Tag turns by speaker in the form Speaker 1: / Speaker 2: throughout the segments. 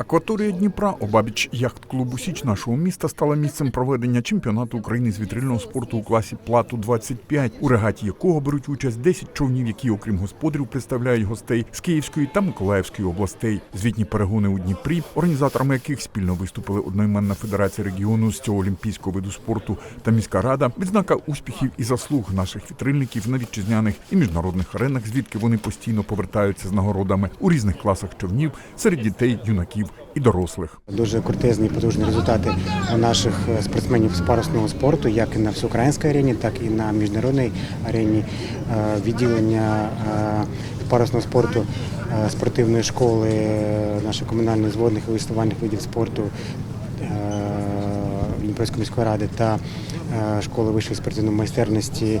Speaker 1: Акваторія Дніпра, обабіч яхт-клубу Січ нашого міста, стала місцем проведення чемпіонату України з вітрильного спорту у класі Плату 25 у регаті якого беруть участь 10 човнів, які, окрім господарів, представляють гостей з Київської та Миколаївської областей. Звітні перегони у Дніпрі, організаторами яких спільно виступили одноіменна федерація регіону з цього олімпійського виду спорту та міська рада, відзнака успіхів і заслуг наших вітрильників на вітчизняних і міжнародних аренах, звідки вони постійно повертаються з нагородами у різних класах човнів серед дітей, юнаків і дорослих.
Speaker 2: Дуже крутезні потужні результати наших е, спортсменів з парусного спорту, як і на всеукраїнській арені, так і на міжнародній арені. Е, Відділення е, парусного спорту спортивної школи нашої комунальної зводних і веслувальних видів спорту Дніпровської міської ради та школи вищої спортивної майстерності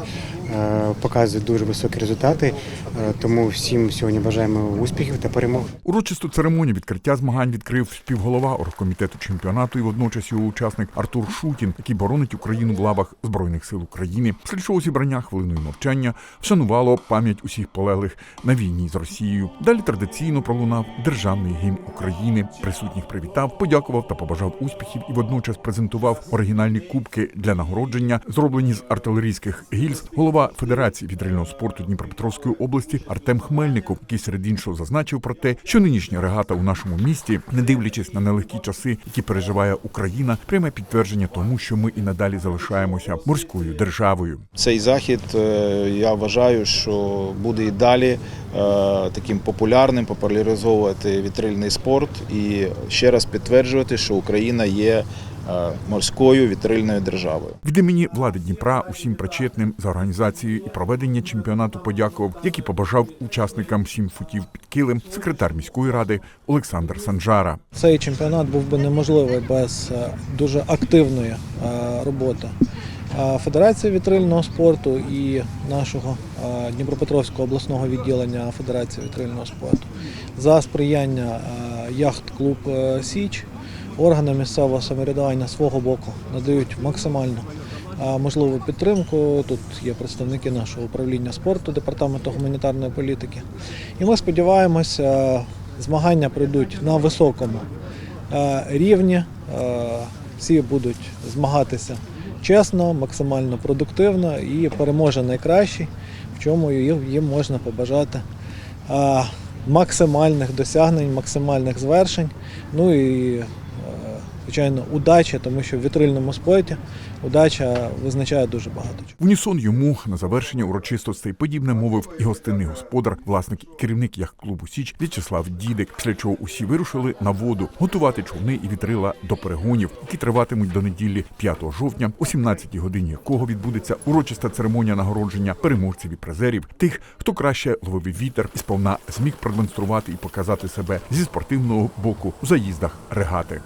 Speaker 2: показують дуже високі результати. Е, Тому всім сьогодні бажаємо успіхів та перемог.
Speaker 1: Урочисту церемонію відкриття змагань відкрив співголова оргкомітету чемпіонату і водночас його учасник Артур Шутін, який боронить Україну в лавах збройних сил України. Слідчого зібрання хвилиною мовчання вшанувало пам'ять усіх полеглих на війні з Росією. Далі традиційно пролунав державний гімн України. Присутніх привітав, подякував та побажав успіхів і водночас презентував оригінальні кубки для нагородження, зроблені з артилерійських гільз. Голова Федерації вітрильного спорту Дніпропетровської області Артем Хмельников, який серед іншого зазначив про те, що нинішня регата у нашому місті, не дивлячись на нелегкі часи, які переживає Україна, пряме підтвердження тому, що ми і надалі залишаємося морською державою.
Speaker 3: Цей захід е, я вважаю, що буде і далі е, таким популярним, популяризовувати вітрильний спорт і ще раз підтверджувати, що Україна є морською вітрильною державою.
Speaker 1: Від імені влади Дніпра усім причетним за організацію і проведення чемпіонату подякував, як і побажав учасникам сім футів під килим секретар міської ради Олександр Санжара.
Speaker 4: Цей чемпіонат був би неможливий без е, дуже активної е, роботи е, Федерації вітрильного спорту і нашого е, Дніпропетровського обласного відділення Федерації вітрильного спорту за сприяння е, яхт-клуб е, Січ. Органи місцевого самоврядування свого боку надають максимальну е, можливу підтримку. Тут є представники нашого управління спорту, департаменту гуманітарної політики. І ми сподіваємося, змагання пройдуть на високому е, рівні. Всі будуть змагатися чесно, максимально продуктивно і переможе найкращий, в чому їм можна побажати максимальних досягнень, максимальних звершень. Ну і звичайно, удачі, тому що в вітрильному спорті удача визначає дуже багато.
Speaker 1: В унісон йому на завершення урочистостей подібне мовив і гостинний господар, власник і керівник яхт-клубу Січ В'ячеслав Дідик, після чого усі вирушили на воду готувати човни і вітрила до перегонів, які триватимуть до неділі 5 жовтня, о 17 годині якого відбудеться урочиста церемонія нагородження переможців і призерів, тих, хто краще ловив вітер і сповна зміг продемонструвати і показати себе зі спортивного боку у заїздах регати.